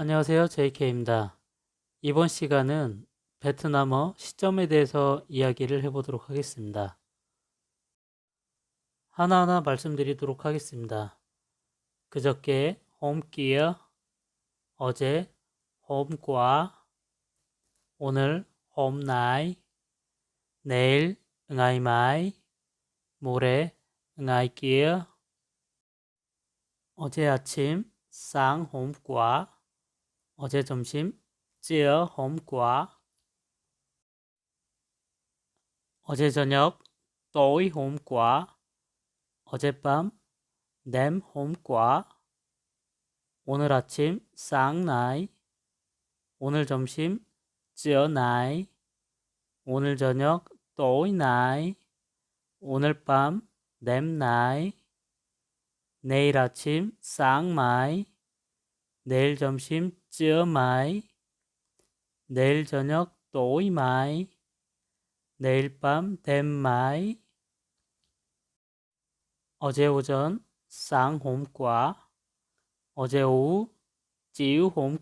안녕하세요. JK입니다. 이번 시간은 베트남어 시점에 대해서 이야기를 해보도록 하겠습니다. 하나하나 말씀드리도록 하겠습니다. 그저께 홈기어, 어제 홈과, 오늘 홈나이, 내일 응아이마이, 모레 응아이기어, 어제 아침 쌍홈과, 어제 점심 찌어 홈과 어제 저녁 tối 홈과 어젯밤 đêm 홈과 오늘 아침 nay 오늘 점심 trưa nay 오늘 저녁 tối nay 오늘 밤 đêm nay 내일 아침 mai 내일 점심 mai, 내일 저녁 mai, 내일 밤 mai, 어제 오전 qua, 어제 오후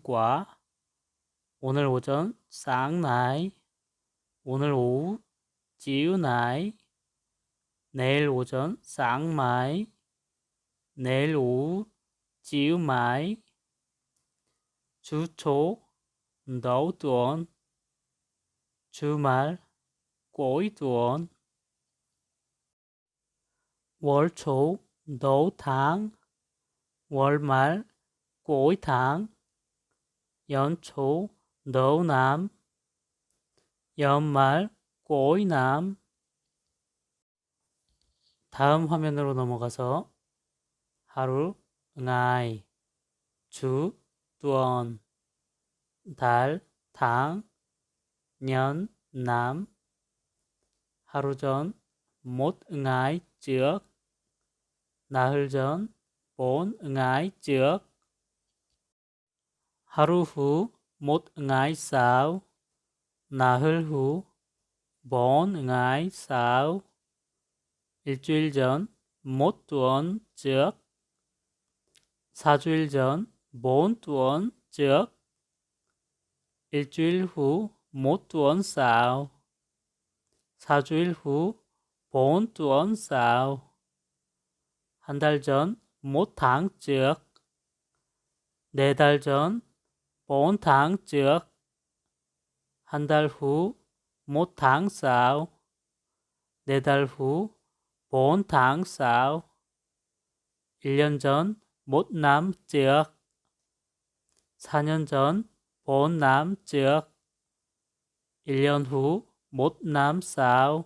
qua, 오늘 오전 nay, 오늘 오후 nay, 내일 오전 mai, 내일 오후 mai, 주 초, đầu tuần, 주말, cuối tuần, 월 초, đầu tháng, 월 말, cuối tháng, 연 초, đầu năm, 연말, năm. 다음 화면으로 넘어가서 하루, ngày, 주, tuần, 달, tháng, nhân, năm. 하루 전, một ngày trước. 나흘 전, bốn ngày trước. 하루 후, một ngày sau. 나흘 후, bốn ngày sau. 일주일 전, một tuần trước. 사주일 전, bốn tuần trước. 일주일 후, một tuần sau. 사주일 후, bốn tuần sau. 한달 전, tháng trước. 네달 전, tháng trước. 한달 후, tháng sau. 네달 후, tháng sau. 1년 전, năm trước. 4년 전, năm trước. 1년 후, năm sau.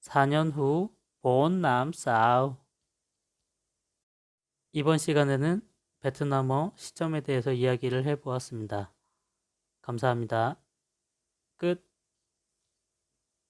4년 후, năm sau. 이번 시간에는 베트남어 시점에 대해서 이야기를 해보았습니다. 감사합니다. 끝.